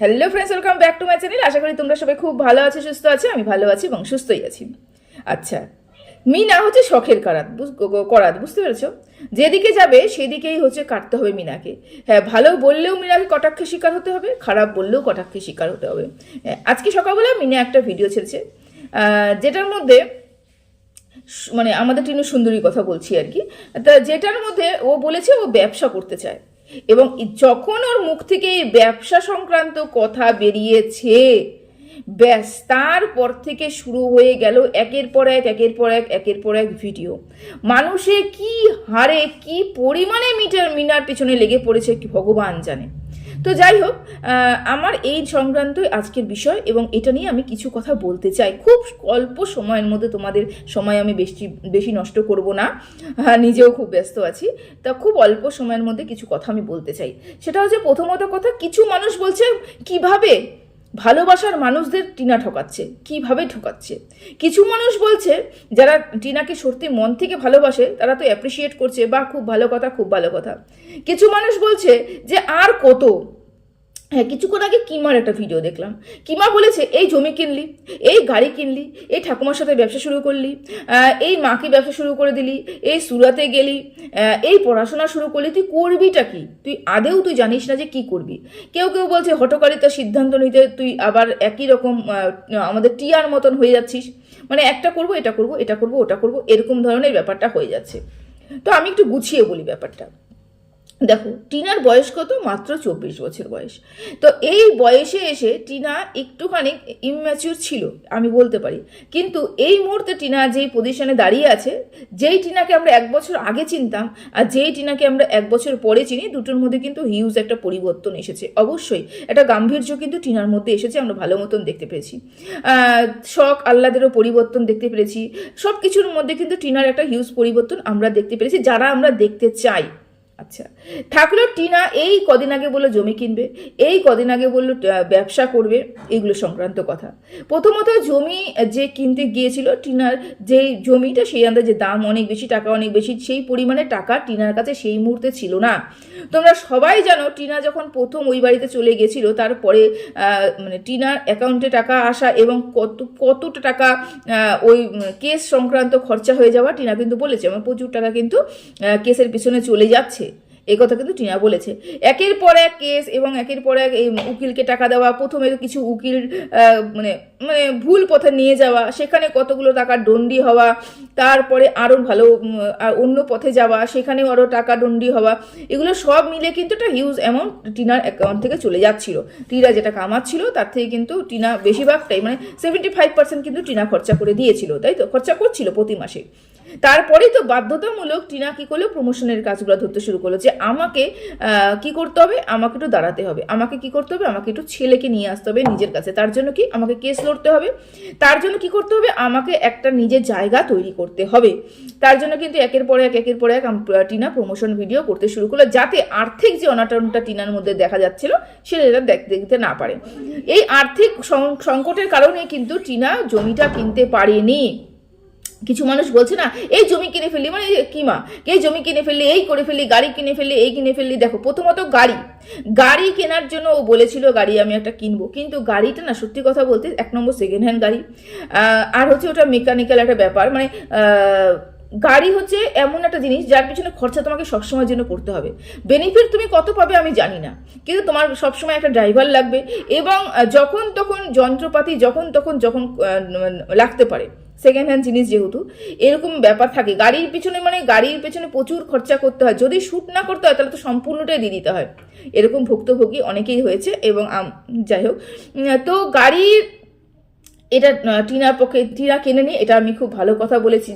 Hello friends welcome back to my channel আশা করি তোমরা সবাই খুব ভালো আছো সুস্থ আছো আমি ভালো আছি এবং সুস্থই আছি। আচ্ছা মিনা হচ্ছে শখের করাত করাত বুঝতে পেরেছ? যেদিকে যাবে সেদিকেই হচ্ছে কাটতে হবে মিনাকে। হ্যাঁ ভালো বললেও মিনাকে কটাক্ষের শিকার হতে হবে খারাপ বললেও কটাক্ষের শিকার হতে হবে। হ্যাঁ, আজকে সকালবেলা মিনা একটা ভিডিও ছেড়েছে যেটার মধ্যে মানে আমাদের টিনু সুন্দরী কথা বলছি আর কি। তা যেটার মধ্যে ও বলেছে ও ব্যবসা করতে চায়। এবং যখন ওর মুখ থেকে এই ব্যবসা সংক্রান্ত কথা বেরিয়েছে, ব্যাস, তারপর থেকে শুরু হয়ে গেল একের পর এক, একের পর এক, একের পর এক ভিডিও। মানুষে কি হারে, কি পরিমাণে মিটার মিনার পেছনে লেগে পড়েছে ভগবান জানে। তো যাই হোক আমার এই সংক্রান্তই আজকের বিষয় এবং এটা নিয়ে আমি কিছু কথা বলতে চাই। খুব অল্প সময়ের মধ্যে তোমাদের সময় আমি বেশি বেশি নষ্ট করব না। নিজেও খুব ব্যস্ত আছি। তা খুব অল্প সময়ের মধ্যে কিছু কথা আমি বলতে চাই। সেটা হচ্ছে প্রথমত কথা, কিছু মানুষ বলছে, কীভাবে ভালোবাসার মানুষদের টিনা ঠকাচ্ছে, কীভাবে ঠকাচ্ছে? কিছু মানুষ বলছে, যারা টিনাকে সত্যি মন থেকে ভালোবাসে, তারা তো অ্যাপ্রিসিয়েট করছে বা খুব ভালো কথা, খুব ভালো কথা। কিছু মানুষ বলছে যে, আর কত? হ্যাঁ কিছুক্ষণ আগে কিমার একটা ভিডিও দেখলাম। কিমা বলেছে, এই জমি কিনলি, এই গাড়ি কিনলি, এই ঠাকুমার সাথে ব্যবসা শুরু করলি এই মাকে ব্যবসা শুরু করে দিলি, এই সুরাতে গেলি এই পড়াশোনা শুরু করলি, তুই করবিটা কি? তুই আদেও তুই জানিস না যে কি করবি। কেউ কেউ বলছে হটকারিতার সিদ্ধান্ত নিতে তুই আবার একই রকম আমাদের টিয়ার মতন হয়ে যাচ্ছিস। মানে একটা করব, এটা করব এটা করব, ওটা করব, এরকম ধরনের ব্যাপারটা হয়ে যাচ্ছে। তো আমি একটু গুছিয়ে বলি ব্যাপারটা। দেখো, টিনার বয়স কত? মাত্র চব্বিশ বছর বয়স। তো এই বয়সে এসে টিনা একটুখানি ইম্যাচিউর ছিল, আমি বলতে পারি। কিন্তু এই মুহূর্তে টিনা যেই পজিশনে দাঁড়িয়ে আছে, যেই টিনাকে আমরা এক বছর আগে চিনতাম আর যেই টিনাকে আমরা এক বছর পরে চিনি, দুটোর মধ্যে কিন্তু হিউজ একটা পরিবর্তন এসেছে। অবশ্যই, একটা গাম্ভীর্য কিন্তু টিনার মধ্যে এসেছে, আমরা ভালো মতন দেখতে পেয়েছি। শখ, আহ্লাদেরও পরিবর্তন দেখতে পেরেছি। সব কিছুর মধ্যে কিন্তু টিনার একটা হিউজ পরিবর্তন আমরা দেখতে পেরেছি, যারা আমরা দেখতে চাই। আচ্ছা থাকল টিনা এই কদিন আগে বলল জমি কিনবে, এই কদিন আগে বলল ব্যবসা করবে এইগুলো সংক্রান্ত কথা। প্রথমত জমি যে কিনতে গিয়েছিল, টিনার যে জমিটা, সেই আন্দাজে দাম অনেক বেশি, টাকা অনেক বেশি, সেই পরিমাণে টাকা টিনার কাছে সেই মুহূর্তে ছিল না। তোমরা সবাই জানো, টিনা যখন প্রথম ওই বাড়িতে চলে গেছিল তারপরে মানে টিনার অ্যাকাউন্টে টাকা আসা এবং কত, কতটা টাকা ওই কেস সংক্রান্ত খরচা হয়ে যাওয়া, টিনা কিন্তু বলেছে আমার প্রচুর টাকা কিন্তু কেসের পিছনে চলে যাচ্ছে। এই কথা কিন্তু টিনা বলেছে। একের পর এক কেস এবং একের পর এক এই উকিলকে টাকা দেওয়া, প্রথমে কিছু উকিল মানে মানে ভুল পথে নিয়ে যাওয়া, সেখানে কতগুলো টাকা দণ্ডি হওয়া, তারপরে আরও ভালো অন্য পথে যাওয়া, সেখানেও আরও টাকা দণ্ডি হওয়া, এগুলো সব মিলে কিন্তু একটা হিউজ অ্যামাউন্ট টিনার অ্যাকাউন্ট থেকে চলে যাচ্ছিল। টিনা যেটা কামাচ্ছিল, তার থেকে কিন্তু টিনা বেশিরভাগটাই মানে সেভেন্টি ফাইভ পার্সেন্ট কিন্তু টিনা খরচা করে দিয়েছিল, তাই তো? খরচা করছিল প্রতি মাসে। তারপরেই তো বাধ্যতামূলক টিনা কি করল? প্রমোশনের কাজগুলো ধরতে শুরু করল যে আমাকে কি করতে হবে? আমাকে একটু দাঁড়াতে হবে। আমাকে কি করতে হবে? আমাকে একটু ছেলেকে নিয়ে আসতে হবে নিজের কাছে। তার জন্য কি? আমাকে কেস লড়তে হবে। তার জন্য কি করতে হবে? আমাকে একটা নিজের জায়গা তৈরি করতে হবে। তার জন্য কিন্তু একের পরে এক, একের পরে এক টিনা প্রমোশন ভিডিও করতে শুরু করল যাতে আর্থিক যে অনাটনটা টিনার মধ্যে দেখা যাচ্ছিল সেটা যেটা দেখ- দেখতে না পারে। এই আর্থিক সংকটের কারণে কিন্তু টিনা জমিটা কিনতে পারেনি। কিছু মানুষ বলছে না, এই জমি কিনে ফেললি। মানে এই কিমা, এই জমি কিনে ফেললি, এই করে ফেললি, গাড়ি কিনে ফেললি, এই কিনে ফেললি। দেখো, প্রথমত গাড়ি। গাড়ি কেনার জন্য ও বলেছিল, গাড়ি আমি একটা কিনবো। কিন্তু গাড়িটা না, সত্যি কথা বলতে এক নম্বর সেকেন্ড হ্যান্ড গাড়ি। আর হচ্ছে ওটা মেকানিক্যাল একটা ব্যাপার। মানে গাড়ি হচ্ছে এমন একটা জিনিস, যার পিছনে খরচা তোমাকে সবসময়ের জন্য করতে হবে। বেনিফিট তুমি কত পাবে আমি জানি না। কিন্তু তোমার সবসময় একটা ড্রাইভার লাগবে এবং যখন তখন যন্ত্রপাতি, যখন তখন যখন লাগতে পারে। সেকেন্ড হ্যান্ড জিনিস যেহেতু, এরকম ব্যাপার থাকে। গাড়ির পিছনে মানে গাড়ির পেছনে প্রচুর খরচা করতে হয়। যদি শ্যুট না করতে হয়, তাহলে তো সম্পূর্ণটাই দিয়ে দিতে হয়। এরকম ভুক্তভোগী অনেকেই হয়েছে এবং যাই হোক। তো গাড়ির এটা টিনার পক্ষে টিনা কেনে নিয়ে এটা আমি খুব ভালো কথা বলেছি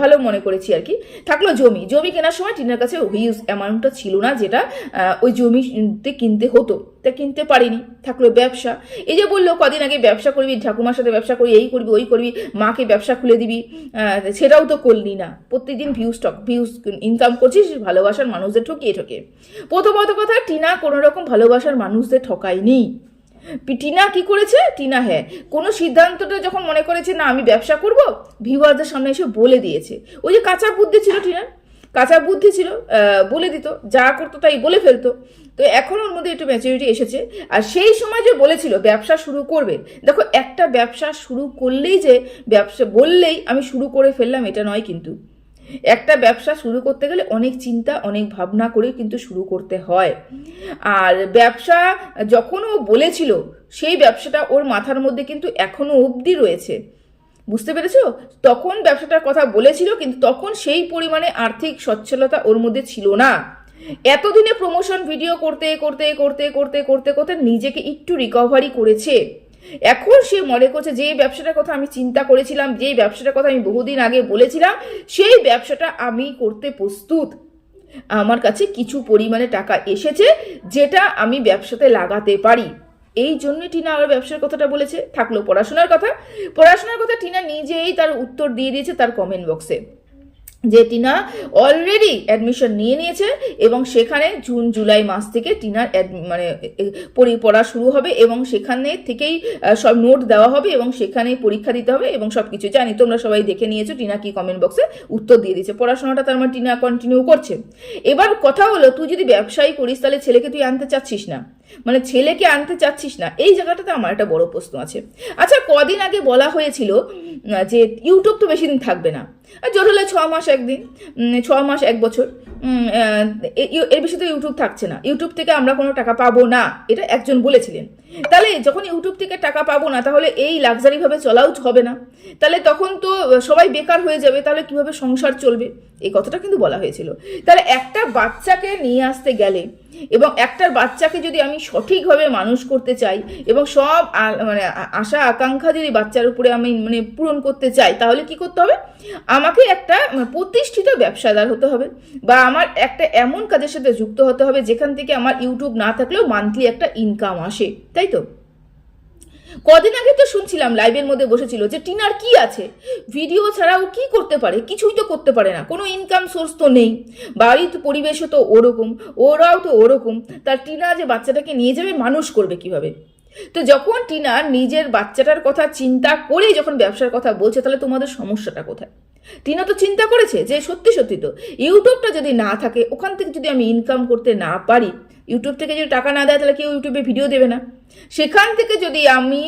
ভালো মনে করেছি আর কি। থাকল জমি। জমি কেনার সময় টিনার কাছে হিউজ অ্যামাউন্টটা ছিল না, যেটা ওই জমিতে কিনতে হতো। তা কিনতে পারিনি, থাকল ব্যবসা। এই যে বলল, কদিন আগে ব্যবসা করবি, ঠাকুমার সাথে ব্যবসা করবি এই করবি, ওই করবি, মাকে ব্যবসা খুলে দিবি সেটাও তো করলি না। প্রত্যেকদিন ভিউজ টক ভিউজ ইনকাম করছিস, ভালোবাসার মানুষদের ঠকিয়ে ঠকে প্রথমত কথা, টিনা কোনো রকম ভালোবাসার মানুষদের ঠকায়নি। টিনা কি করেছে? টিনা হ্যাঁ। কোনো সিদ্ধান্তটা যখন মনে করেছে, না, আমি ব্যবসা করব, ভিউয়ারদের সামনে এসে বলে দিয়েছে। ওই যে কাঁচা বুদ্ধি ছিল টিনার কাঁচা বুদ্ধি ছিল বলে দিত, যা করতো তাই বলে ফেলতো। তো এখন ওর মধ্যে একটু ম্যাচুরিটি এসেছে। আর সেই সময় যে বলেছিল, ব্যবসা শুরু করবে। দেখো, একটা ব্যবসা শুরু করলেই যে, ব্যবসা বললেই আমি শুরু করে ফেললাম, এটা নয় কিন্তু। একটা ব্যবসা শুরু করতে গেলে অনেক চিন্তা, অনেক ভাবনা করে কিন্তু শুরু করতে হয়। আর ব্যবসা যখন ও বলেছিল, সেই ব্যবসাটা ওর মাথার মধ্যে কিন্তু এখনও অবধি রয়েছে। বুঝতে পেরেছ? তখন ব্যবসাটার কথা বলেছিল, কিন্তু তখন সেই পরিমাণে আর্থিক সচ্ছলতা ওর মধ্যে ছিল না। এতদিনে প্রমোশন ভিডিও করতে করতে করতে করতে করতে করতে নিজেকে একটু রিকভারি করেছে। এখন সে মনে করছে যে ব্যবসাটার কথা আমি চিন্তা করেছিলাম, যে ব্যবসাটার কথা আমি বহুদিন আগে বলেছিলাম, সেই ব্যবসাটা আমি করতে প্রস্তুত। আমার কাছে কিছু পরিমাণে টাকা এসেছে যেটা আমি ব্যবসাতে লাগাতে পারি। এই জন্য টিনা আমার ব্যবসার কথাটা বলেছে। থাকল পড়াশোনার কথা। পড়াশোনার কথা টিনা নিজেই তার উত্তর দিয়ে দিয়েছে তার কমেন্ট বক্সে যে টিনা অলরেডি অ্যাডমিশন নিয়ে নিয়েছে এবং সেখানে জুন, জুলাই মাস থেকে টিনার মানে পড়ি- শুরু হবে এবং সেখানে থেকেই সব নোট দেওয়া হবে এবং সেখানেই পরীক্ষা দিতে হবে এবং সব কিছু জানি। তোমরা সবাই দেখে নিয়েছো, টিনা কি কমেন্ট বক্সে উত্তর দিয়ে দিয়েছে। পড়াশোনাটা তার মানে টিনা কন্টিনিউ করছে। এবার কথা হলো, তুই যদি ব্যবসায়ী করিস, তাহলে ছেলেকে তুই আনতে চাচ্ছিস না। মানে ছেলেকে আনতে চাচ্ছিস না, এই জায়গাটাতে আমার একটা বড় প্রশ্ন আছে। আচ্ছা কদিন আগে বলা হয়েছিল যে ইউটিউব তো বেশি দিন থাকবে না। আর জোর হলে ছ মাস একদিন ছ মাস, এক বছর। এর বেশি তো ইউটিউব থাকছে না। ইউটিউব থেকে আমরা কোনো টাকা পাবো না, এটা একজন বলেছিলেন। তাহলে যখন ইউটিউব থেকে টাকা পাবো না, তাহলে এই লাক্সারি ভাবে চলাও হবে না। তাহলে তখন তো সবাই বেকার হয়ে যাবে, তাহলে কীভাবে সংসার চলবে? এই কথাটা কিন্তু বলা হয়েছিল। তাহলে একটা বাচ্চাকে নিয়ে আসতে গেলে এবং একটার বাচ্চাকে যদি আমি সঠিকভাবে মানুষ করতে চাই এবং সব মানে আশা, আকাঙ্ক্ষা যদি বাচ্চার উপরে আমি মানে পূরণ করতে চাই, তাহলে কি করতে হবে? আমাকে একটা প্রতিষ্ঠিত ব্যবসাদার হতে হবে বা আমার একটা এমন কাজের সাথে যুক্ত হতে হবে যেখান থেকে আমার ইউটিউব না থাকলেও মান্থলি একটা ইনকাম আসে, তাই তো? কদিন আগে তো শুনছিলাম লাইভের মধ্যে বসেছিল যে টিনার কি আছে? ভিডিও ছাড়া ও কি করতে পারে? কিছুই তো করতে পারে না, কোনো ইনকাম সোর্স তো নেই, বাড়ির পরিবেশও তো ওরকম, ওরাও তো ওরকম তার টিনা যে বাচ্চাটাকে নিয়ে যাবে মানুষ করবে কীভাবে? তো যখন টিনা নিজের বাচ্চাটার কথা চিন্তা করেই যখন ব্যবসার কথা বলছে, তাহলে তোমাদের সমস্যাটা কোথায়? টিনা তো চিন্তা করেছে যে সত্যি সত্যি তো, ইউটিউবটা যদি না থাকে, ওখান থেকে যদি আমি ইনকাম করতে না পারি, ইউটিউব থেকে যদি টাকা না দেয়, তাহলে কেউ ইউটিউবে ভিডিও দেবে না। সেখান থেকে যদি আমি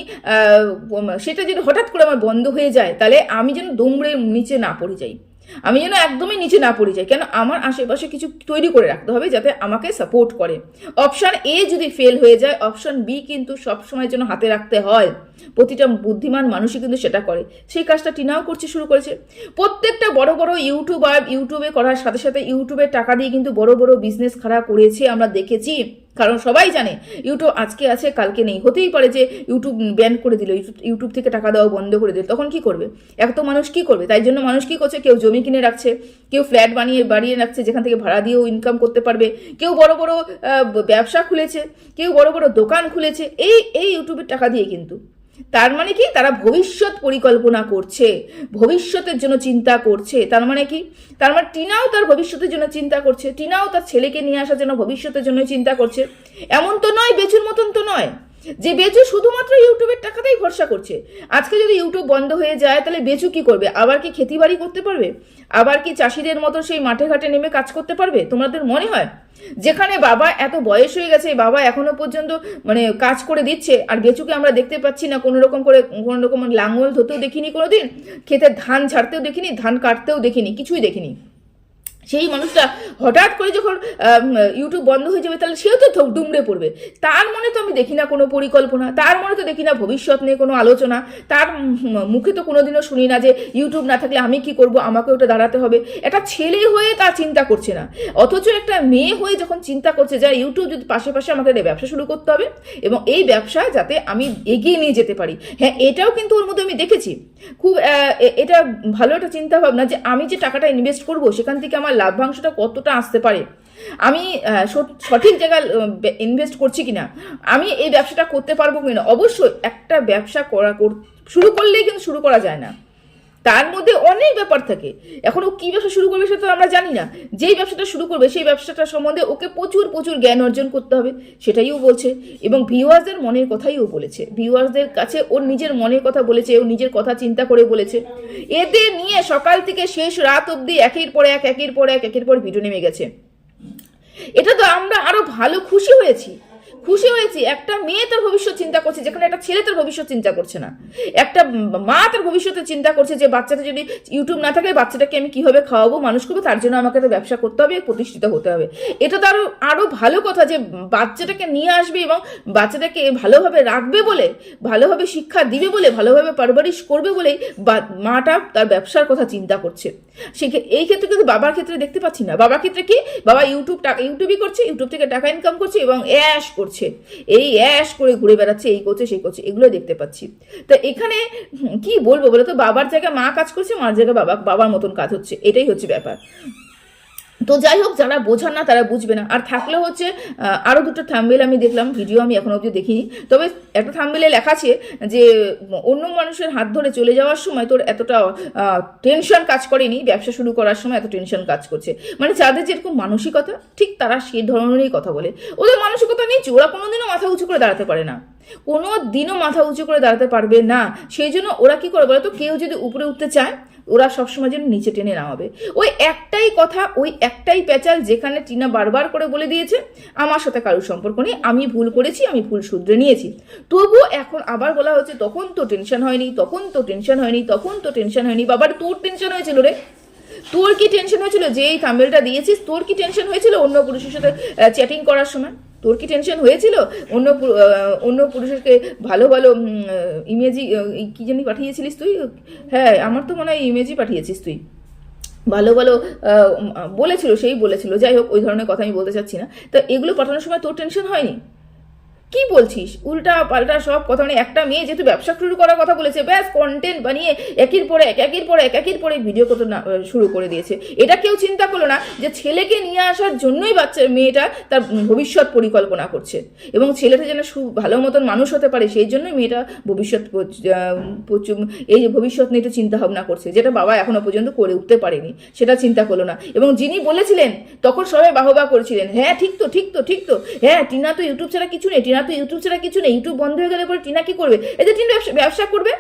সেটা যদি হঠাৎ করে আমার বন্ধ হয়ে যায়, তাহলে আমি যেন দৌড়ে নিচে না পড়ে যাই। আমি যেন একদমই নিচে না পড়ে যাই। কেন? আমার আশেপাশে কিছু তৈরি করে রাখতে হবে যাতে আমাকে সাপোর্ট করে। অপশান এ যদি ফেল হয়ে যায় অপশান বি কিন্তু সবসময় যেন হাতে রাখতে হয়। প্রতিটা বুদ্ধিমান মানুষই কিন্তু সেটা করে। সেই কাজটা টিনাও করছে, শুরু করেছে। প্রত্যেকটা বড় বড় ইউটিউবার ইউটিউবে করার সাথে সাথে ইউটিউবের টাকা দিয়ে কিন্তু বড় বড় বিজনেস খাড়া করেছে আমরা দেখেছি। কারণ সবাই জানে, ইউটিউব আজকে আছে, কালকে নেই। হতেই পারে যে ইউটিউব ব্যান করে দিল, ইউটিউব থেকে টাকা দেওয়া বন্ধ করে দিল। তখন কি করবে? এক তো মানুষ কি করবে? তাই জন্য মানুষ কি করছে? কেউ জমি কিনে রাখছে, কেউ ফ্ল্যাট বানিয়ে, বাড়িয়ে রাখছে, যেখান থেকে ভাড়া দিয়েও ইনকাম করতে পারবে। কেউ বড় বড় ব্যবসা খুলেছে, কেউ বড় বড় দোকান খুলেছে। এই এই ইউটিউবের টাকা দিয়ে কিন্তু তার মানে কি? তারা ভবিষ্যৎ পরিকল্পনা করছে, ভবিষ্যতের জন্য চিন্তা করছে। তার মানে কি? তার মানে টিনাও তার ভবিষ্যতের জন্য চিন্তা করছে, টিনাও তার ছেলেকে নিয়ে আসার জন্য ভবিষ্যতের জন্য চিন্তা করছে। এমন তো নয় বেচুর মতন তো নয়। যে বেচু শুধুমাত্র ইউটিউবের টাকাতেই ভরসা করছে। আজকে যদি ইউটিউব বন্ধ হয়ে যায়, তাহলে বেচু কি করবে? আবার কি খেতিবাড়ি করতে পারবে? আবার কি চাষিদের মতো সেই মাঠে ঘাটে নেমে কাজ করতে পারবে? তোমাদের মনে হয়? যেখানে বাবা এত বয়স হয়ে গেছে, বাবা এখনও পর্যন্ত মানে কাজ করে দিচ্ছে, আর বেচুকে আমরা দেখতে পাচ্ছি না, কোনো রকম করে, কোনো রকম লাঙ্গল ধরতেও দেখিনি কোনোদিন খেতে ধান ছাড়তেও দেখিনি, ধান কাটতেও দেখিনি, কিছুই দেখিনি। সেই মানুষটা হঠাৎ করে যখন ইউটিউব বন্ধ হয়ে যাবে, তাহলে সেও তো দুমড়ে পড়বে। তার মনে তো আমি দেখি না কোনো পরিকল্পনা, তার মনে তো দেখি না ভবিষ্যৎ নিয়ে কোনো আলোচনা, তার মুখে তো কোনোদিনও শুনি না যে ইউটিউব না থাকলে আমি কি করব, আমাকে ওটা দাঁড়াতে হবে। একটা ছেলে হয়ে তার চিন্তা করছে না। অথচ একটা মেয়ে হয়ে যখন চিন্তা করছে, যা ইউটিউব যদি পাশে পাশে আমাকে ব্যবসা শুরু করতে হবে, এবং এই ব্যবসা যাতে আমি এগিয়ে নিয়ে যেতে পারি। হ্যাঁ এটাও কিন্তু ওর মধ্যে আমি দেখেছি। খুব এটা ভালো একটা চিন্তা ভাবনা যে আমি যে টাকাটা ইনভেস্ট করব, সেখান থেকে আমার লাভ্যাংশটা কতটা আসতে পারে? আমি সঠিক জায়গায় ইনভেস্ট করছি কিনা? আমি এই ব্যবসাটা করতে পারব কিনা? অবশ্যই একটা ব্যবসা করা, কর- শুরু করলেই কিন্তু শুরু করা যায় না। তার মধ্যে অনেক ব্যাপার থাকে। এখন ও কী ব্যবসা শুরু করবে সেটা তো আমরা জানি না। যেই ব্যবসাটা শুরু করবে, সেই ব্যবসাটা সম্বন্ধে ওকে প্রচুর প্রচুর জ্ঞান অর্জন করতে হবে, সেটাই ও বলছে। এবং ভিউয়ার্সদের মনের কথাই ও বলেছে। ভিউয়ার্সদের কাছে ওর নিজের মনের কথা বলেছে, ও নিজের কথা চিন্তা করে বলেছে। এদের নিয়ে সকাল থেকে শেষ রাত অবধি একের পর এক, একের পর এক, একের পর ভিডিও নেমে গেছে। এটা তো আমরা আরও ভালো খুশি হয়েছি। খুশি হয়েছি, একটা মেয়ে তার ভবিষ্যৎ চিন্তা করছে, যেখানে একটা ছেলে তার ভবিষ্যৎ চিন্তা করছে না। একটা মা তার ভবিষ্যতে চিন্তা করছে যে বাচ্চাটা যদি ইউটিউব না থাকে, বাচ্চাটাকে আমি কীভাবে খাওয়াবো, মানুষ করব, তার জন্য আমাকে তো ব্যবসা করতে হবে, প্রতিষ্ঠিত হতে হবে। এটা তো আরও আরও ভালো কথা যে বাচ্চাটাকে নিয়ে আসবে এবং বাচ্চাটাকে ভালোভাবে রাখবে বলে, ভালোভাবে শিক্ষা দিবে বলে, ভালোভাবে পারবারিশ করবে বলেই মাটা তার ব্যবসার কথা চিন্তা করছে। সে এই ক্ষেত্রে কিন্তু বাবার ক্ষেত্রে দেখতে পাচ্ছি না। বাবার ক্ষেত্রে কি? বাবা ইউটিউব টাকা ইউটিউবই করছে ইউটিউব থেকে টাকা ইনকাম করছে এবং অ্যাশ করছে। এই অ্যাশ করে ঘুরে বেড়াচ্ছে, এই করছে, সেই করছে এগুলো দেখতে পাচ্ছি। তো এখানে কি বলব বলে তো বাবার জায়গায় মা কাজ করছে, মার জায়গায় বাবা, বাবার মতন কাজ হচ্ছে। এটাই হচ্ছে ব্যাপার। তো যাই হোক যারা বোঝান না তারা বুঝবে না। আর থাকলে হচ্ছে আহ, আরও দুটো থাম্বেল আমি দেখলাম ভিডিও আমি এখনও অবধি দেখিনি। তবে একটা থাম্বেলে লেখা আছে যে অন্য মানুষের হাত ধরে চলে যাওয়ার সময় তোর এতটা টেনশন কাজ করেনি ব্যবসা শুরু করার সময় এত টেনশন কাজ করছে। মানে যাদের যেরকম মানসিকতা ঠিক তারা সেই ধরনেরই কথা বলে। ওদের মানসিকতা নিচু ওরা কোনোদিনও মাথা উঁচু করে দাঁড়াতে পারে না। কোনো দিনও মাথা উঁচু করে দাঁড়াতে পারবে না। সেই জন্য ওরা কি করে বলো তো কেউ যদি উপরে উঠতে চায় ওরা সবসময় যেন নিচে টেনে নামাবে ওই একটাই কথা, ওই একটাই প্যাচাল যেখানে টিনা বারবার করে বলে দিয়েছে, আমার সাথে কারোর সম্পর্ক নেই, আমি ভুল করেছি, আমি ভুল শুধরে নিয়েছি। তবুও এখন আবার বলা হচ্ছে, তখন তো টেনশন হয়নি, তখন তো টেনশন হয়নি, তখন তো টেনশন হয়নি। বাবার, তোর টেনশন হয়েছিল রে। তোর কি টেনশন হয়েছিল? যে এই থাম্বেলটা দিয়েছিস, তোর কি টেনশন হয়েছিল অন্য পুরুষের সাথে চ্যাটিং করার সময়? তোর কি টেনশন হয়েছিল? অন্য অন্য পুরুষকে ভালো ভালো ইমেজি কি জানি পাঠিয়েছিলিস তুই? হ্যাঁ আমার তো মনে হয় ইমেজই পাঠিয়েছিস তুই। ভালো ভালো বলেছিল, সেই বলেছিল। যাই হোক, ওই ধরনের কথা আমি বলতে চাচ্ছি না। তা এগুলো পাঠানোর সময় তোর টেনশন হয়নি? কি বলছিস? উল্টা পাল্টা সব কথা। মানে একটা মেয়ে যেহেতু ব্যবসা শুরু করার কথা বলেছে, ব্যাস কন্টেন্ট বানিয়ে একের পরে এক, একের পরে এক, একের পরে ভিডিও করতে না শুরু করে দিয়েছে। এটা কেউ চিন্তা করল না যে ছেলেকে নিয়ে আসার জন্যই বাচ্চা মেয়েটা তার ভবিষ্যৎ পরিকল্পনা করছে। এবং ছেলেটা যেন সু- ভালো মতন মানুষ হতে পারে, সেই জন্যই মেয়েটা ভবিষ্যৎ এই যে ভবিষ্যৎ নিয়ে একটু চিন্তা ভাবনা করছে, যেটা বাবা এখনও পর্যন্ত করে উঠতে পারেনি, সেটা চিন্তা করল না। এবং যিনি বলেছিলেন, তখন সবাই বাহবা করেছিলেন হ্যাঁ ঠিক তো ঠিক তো ঠিক তো হ্যাঁ টিনা তো ইউটিউব ছাড়া কিছু নেই, টিনা তো ইউটিউব ছাড়া কিছু নেই। ইউটিউব বন্ধ হয়ে গেলে পরে টিনা কি করবে? যে টিনা ব্যবসা করবে?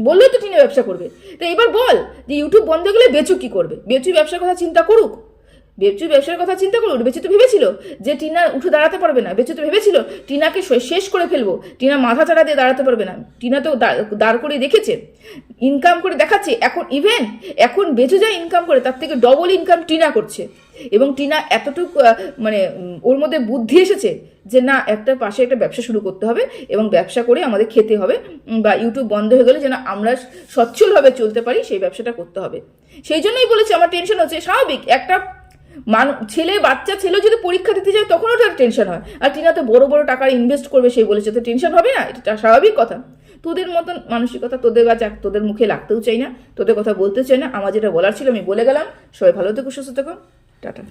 বললেই তো টিনা ব্যবসা করবে। তো এবার বল যে ইউটিউব বন্ধ হয়ে গেলে বেচু কি করবে? বেচু ব্যবসার কথা চিন্তা করুক? বেচু ব্যবসার কথা চিন্তা করুন, বেচু তো ভেবেছিল যে টিনা উঠে দাঁড়াতে পারবে না। বেচু তো ভেবেছিল টিনাকে শেষ করে ফেলব। টিনা মাথা চাড়া দিয়ে দাঁড়াতে পারবে না। টিনা তো দাঁড় করে দেখেছে। ইনকাম করে দেখাচ্ছে। এখন ইভেন এখন বেচু যা ইনকাম করে, তার থেকে ডবল ইনকাম টিনা করছে। এবং টিনা এতটুকু মানে ওর মধ্যে বুদ্ধি এসেছে যে না, একটা পাশে একটা ব্যবসা শুরু করতে হবে এবং ব্যবসা করে আমাদের খেতে হবে বা ইউটিউব বন্ধ হয়ে গেলে যেন আমরা সচ্ছলভাবে চলতে পারি, সেই ব্যবসাটা করতে হবে। সেই জন্যই বলেছি, আমার টেনশন হচ্ছে। স্বাভাবিক, একটা মানুষ ছেলে, বাচ্চা ছেলে যদি পরীক্ষা দিতে যায়, তখনও তার টেনশন হয়। আর টিনা তো বড় বড় টাকা ইনভেস্ট করবে, সেই বলেছে। তো টেনশন হবে না? এটা স্বাভাবিক কথা। তোদের মতন মানসিকতা তোদের বা যাক তোদের মুখে লাগতেও চাই না। তোদের কথা বলতে চাই না। আমার যেটা বলার ছিল, আমি বলে গেলাম। সবাই ভালো থেকো, সুস্থ থেকো। টাটা।